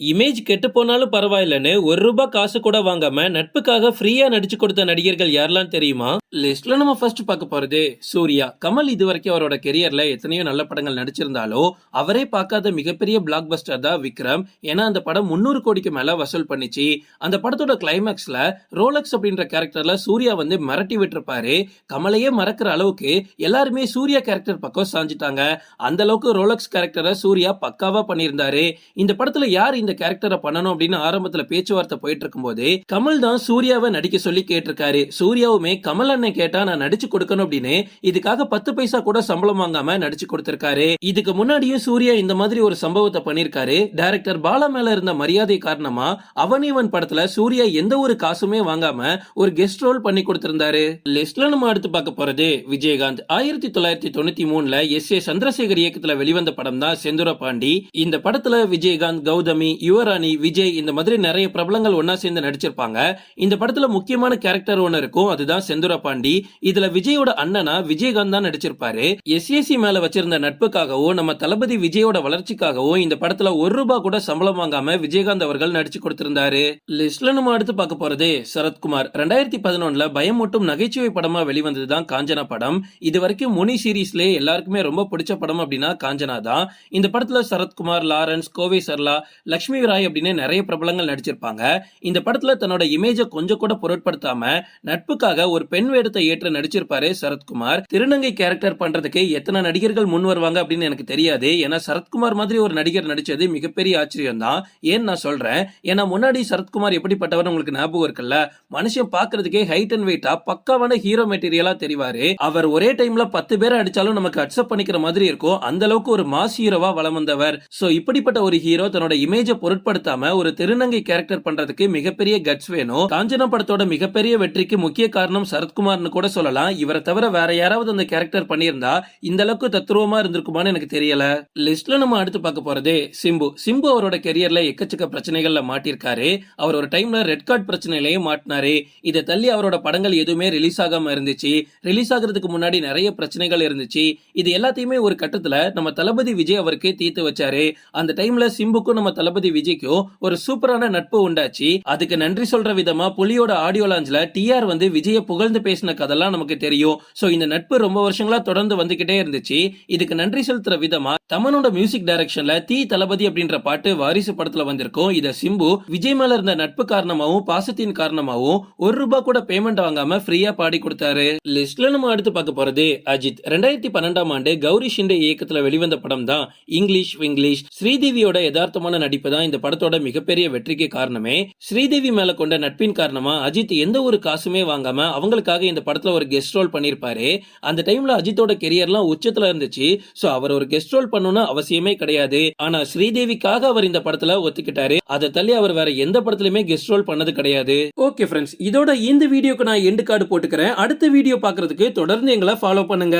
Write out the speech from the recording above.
Image கெட்டு போனாலும் பரவாயில்லன்னு ஒரு ரூபாய் காசு கூட வாங்காம நட்புக்காக ஃப்ரீயா நடிச்சு கொடுத்த நடிகர்கள் யாரெல்லாம் தெரியுமா? லிஸ்ட்ல நம்ம ஃபர்ஸ்ட் பார்க்க போறது சூர்யா. கமல் இது வரைக்கும் அவரோட கெரியர்ல எத்தனையோ நல்ல படங்கள் நடிச்சிருந்தாலும் அவரே பார்க்காத மிகப்பெரிய பிளாக் பஸ்டர் தான் விக்ரம். ஏன்னா அந்த படம் முன்னூறு கோடிக்கு மேல வசூல் பண்ணிச்சு. அந்த படத்தோட கிளைமேக்ஸ்ல ரோலக்ஸ் அப்படின்ற கேரக்டர்ல சூர்யா வந்து மிரட்டி விட்டுருப்பாரு. கமலையே மறக்கிற அளவுக்கு எல்லாருமே சூர்யா கேரக்டர் பக்கம் சாஞ்சிட்டாங்க. அந்த அளவுக்கு ரோலக்ஸ் கேரக்டரை சூர்யா பக்காவா பண்ணியிருந்தாரு. இந்த படத்துல யார் இந்த கேரக்டரை பண்ணணும் அப்படின்னு ஆரம்பத்துல பேச்சுவார்த்தை போயிட்டு இருக்கும்போது கமல் தான் சூர்யாவை நடிக்க சொல்லி கேட்டிருக்காரு. சூர்யாவுமே கமல் அண்ணன் கேட்டா நான் நடிச்சு கொடுக்கணும் அப்படின்னு இதுக்காக பத்து பைசா கூட சம்பளம் வாங்காம நடிச்சு கொடுத்திருக்காரு. இதுக்கு முன்னாடியும் சூர்யா இந்த மாதிரி ஒரு சம்பவத்தை பண்ணிருக்காரு டைரக்டர் பாலா மேல இருந்த மரியாதை காரணமா அவனிவன் படத்துல சூர்யா எந்த ஒரு காசுமே வாங்காம ஒரு கெஸ்ட் ரோல் பண்ணி கொடுத்திருந்தாரு. லிஸ்ட்ல நம்ம அடுத்து பார்க்க போறது விஜயகாந்த். ஆயிரத்தி தொள்ளாயிரத்தி தொண்ணூத்தி மூணுல எஸ் ஏ சந்திரசேகர் இயக்கத்துல வெளிவந்த படம் தான் செந்துர பாண்டி இந்த படத்துல விஜயகாந்த் கௌதமி யுவராணி விஜய் இந்த மாதிரி நிறைய பிரபலங்கள் ஒன்னா சேர்ந்து நடிச்சிருப்பாங்க. இந்த படத்துல முக்கியமான கேரக்டர் ஒன்னு இருக்கும். அதுதான் செந்துர பாண்டி இதுல விஜயோட அண்ணனா விஜயகாந்த் தான் நடிச்சிருப்பாரு. எஸ்ஏசி மேல வச்சிருந்த நட்புக்காகவும் நம்ம தளபதி விஜயோட வளர்ச்சிக்காகவும் இந்த படத்துல ஒரு ரூபாய் கூட சம்பளம் வாங்காம விஜயகாந்த் அவர்கள் நடிச்சு கொடுத்திருந்தாரு. லிஸ்ட்ல நம்ம அடுத்து பார்க்க போறது சரத்குமார். ரெண்டாயிரத்தி பதினொன்னுல பயமூட்டும் நகைச்சுவை படமா வெளிவந்தது தான் காஞ்சனா படம். இது வரைக்கும் முனி சீரீஸ்ல எல்லாருக்குமே ரொம்ப பிடிச்ச படம் அப்படின்னா காஞ்சனா தான். இந்த படத்துல சரத்குமார் லாரன்ஸ் கோவை சர்லா லக்ஷ்மி ராய் அப்படின்னு நிறைய பிரபலங்கள் நடிச்சிருப்பாங்க. இந்த படத்துல தன்னோட இமேஜை கொஞ்சம் கூட பொருட்படுத்தாம நட்புக்காக ஒரு பெண் வேடத்தை ஏற்று நடிச்சிருப்பாரு சரத்குமார். திருநங்கை கேரக்டர் பண்றதுக்கு எத்தனை நடிகர்கள் முன் வருவாங்க அப்படின்னு எனக்கு தெரியாது. ஏன்னா சரத்குமார் மாதிரி ஒரு நடிகர் நடிச்சது மிகப்பெரிய ஆச்சரியம் தான் ஏன்னு நான் சொல்றேன்? ஏன்னா முன்னாடி சரத்குமார் எப்படிப்பட்டவர் உங்களுக்கு ஞாபகம் இருக்குல்ல? மனுஷன் பாக்குறதுக்கே ஹைட் அண்ட் வெயிட்டா பக்காவான ஹீரோ மெட்டீரியலா தெரிவாரு. அவர் ஒரே டைம்ல பத்து பேரை அடிச்சாலும் நமக்கு அக்செப்ட் பண்ணிக்கிற மாதிரி இருக்கும். அந்த அளவுக்கு ஒரு மாஸ் ஹீரோவா வளம் வந்தவர். சோ இப்படிப்பட்ட ஒரு ஹீரோ தன்னோட இமேஜை பொருட்படுத்தாம ஒரு திருநங்கை கேரக்டர் பண்றதுக்கு மிகப்பெரிய கட்ஸ் வேணும். காஞ்சனா படத்தோட மிகப்பெரிய வெற்றிக்கு முக்கிய காரணம் சரத்குமார்னு கூட சொல்லலாம். இவரை தவிர வேற யாராவது அந்த கேரக்டர் பண்ணியிருந்தா இந்த அளவுக்கு தத்துருவமா இருந்திருக்குமான்னு எனக்கு தெரியல. லிஸ்ட்ல நம்ம அடுத்து பார்க்க போறது சிம்பு. சிம்பு அவரோட கெரியர்ல எக்கச்சக்க பிரச்சனைகள்ல மாட்டிருக்காரு அவர் ஒரு டைம்ல ரெட் கார்டு பிரச்சனையிலையும் மாட்டினாரு. இதை தள்ளி அவரோட படங்கள் எதுவுமே ரிலீஸ் ஆகாம இருந்துச்சு. ரிலீஸ் ஆகுறதுக்கு முன்னாடி நிறைய பிரச்சனைகள் இருந்துச்சு. இது எல்லாத்தையுமே ஒரு கட்டத்துல நம்ம தளபதி விஜய் அவருக்கு தீர்த்து வச்சாரு. அந்த டைம்ல சிம்புக்கும் நம்ம தளபதி விஜய்க்கும் ஒரு சூப்பரான நட்பு உண்டாச்சு. அதுக்கு நன்றி சொல்ற விதமா புலியோட ஆடியோ லாஞ்ச்ல டிஆர் வந்து விஜய புகழ்ந்து பேசின கதெல்லாம் நமக்கு தெரியும். சோ இந்த நட்பு ரொம்ப வருஷங்களா தொடர்ந்து வந்துகிட்டே இருந்துச்சு. இதுக்கு நன்றி செலுத்துற விதமா தமனோட மியூசிக் டைரக்ஷன்ல தீ தளபதி அப்படின்ற பாட்டு வாரிசு படத்துல வந்திருக்கும். இத சிம்பு விஜய் மேல இருந்த நட்பு காரணமாவும் பாசத்தின் காரணமாவும் ஒரு ரூபாய் கூட பேமெண்ட் வாங்காம ஃப்ரீயா பாடி கொடுத்தாரு. லிஸ்ட்ல நம்ம அடுத்து பார்க்க போறது அஜித். ரெண்டாயிரத்தி பன்னெண்டாம் ஆண்டு கௌரி ஷிண்டே இயக்கத்துல வெளிவந்த படம் தான் இங்கிலீஷ் விங்கிலீஷ் ஸ்ரீதேவியோட யதார்த்தமான நடிப்பு தான் இந்த படத்தோட மிகப்பெரிய வெற்றிக்கு காரணமே. ஸ்ரீதேவி மேல கொண்ட நட்பின் காரணமா அஜித் எந்த ஒரு காசுமே வாங்காம அவங்களுக்காக இந்த படத்துல ஒரு கெஸ்ட் ரோல் பண்ணிருப்பாரு அந்த டைம்ல அஜித்தோட கெரியர்லாம் உச்சத்துல இருந்துச்சு. சோ அவர் ஒரு கெஸ்ட் ரோல் பண்ணணும்னு அவசியமே கிடையாது. ஆனா ஸ்ரீதேவிக்காக அவர் இந்த படத்துல ஒத்துக்கிட்டாரு. அதை தள்ளி அவர் வேற எந்த படத்துலயுமே கெஸ்ட் ரோல் பண்ணது கிடையாது. ஓகே ஃப்ரெண்ட்ஸ் இதோட இந்த வீடியோக்கு நான் எண்டு கார்டு போட்டுக்கிறேன். அடுத்த வீடியோ பாக்குறதுக்கு தொடர்ந்து எங்களை ஃபாலோ பண்ணுங்க.